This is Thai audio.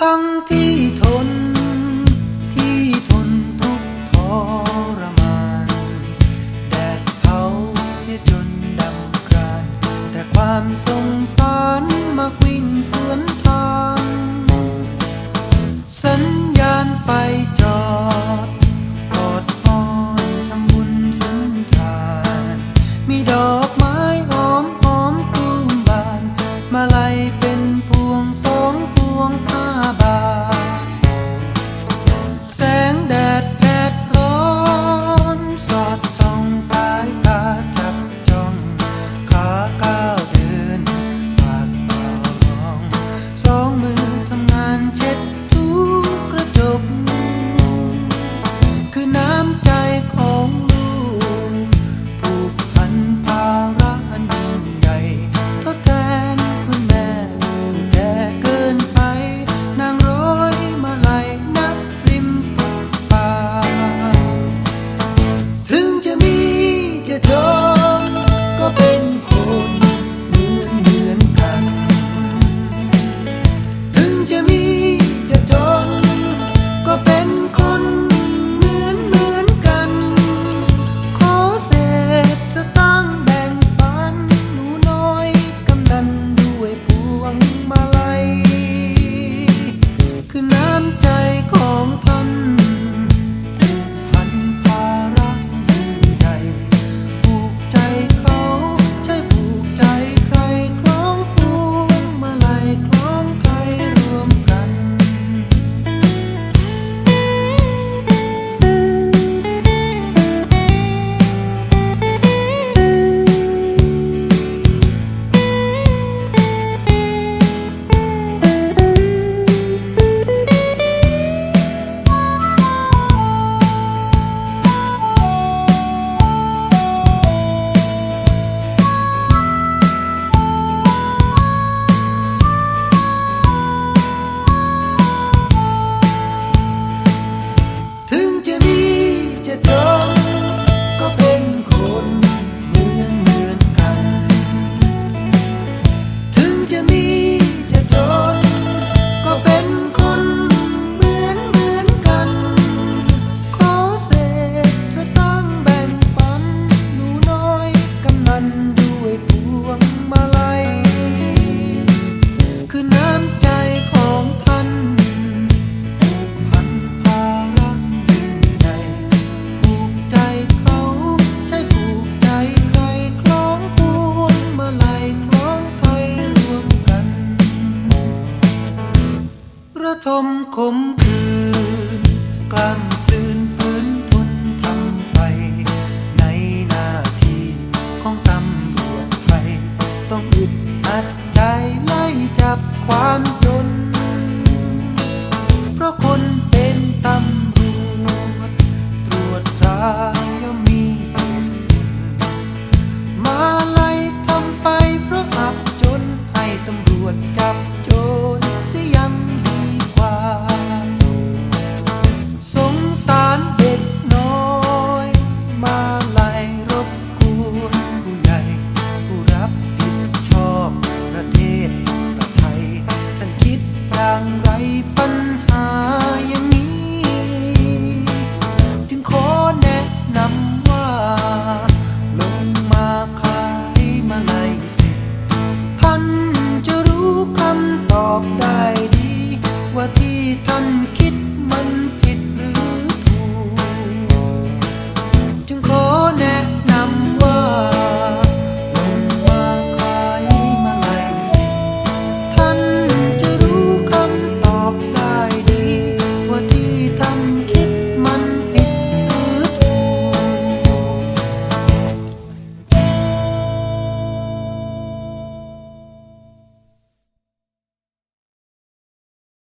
ทั้งที่ทน ที่ทนทุกทรมาน แดดเผาเสียจนดำครานแต่ความสงสารมาวิ่งสวนทาง สัญญาณไป ระทมขมคืนกล้ามตื่นฝืนทนทำไป ในหน้าที่ของตำรวจไทยต้องอึดอัดใจไล่จับความจน เพราะคนเป็นตำรวจตรวจตราย่อมมีมาไล่ทำไปเพราะอับจนให้ตำรวจจับ keep on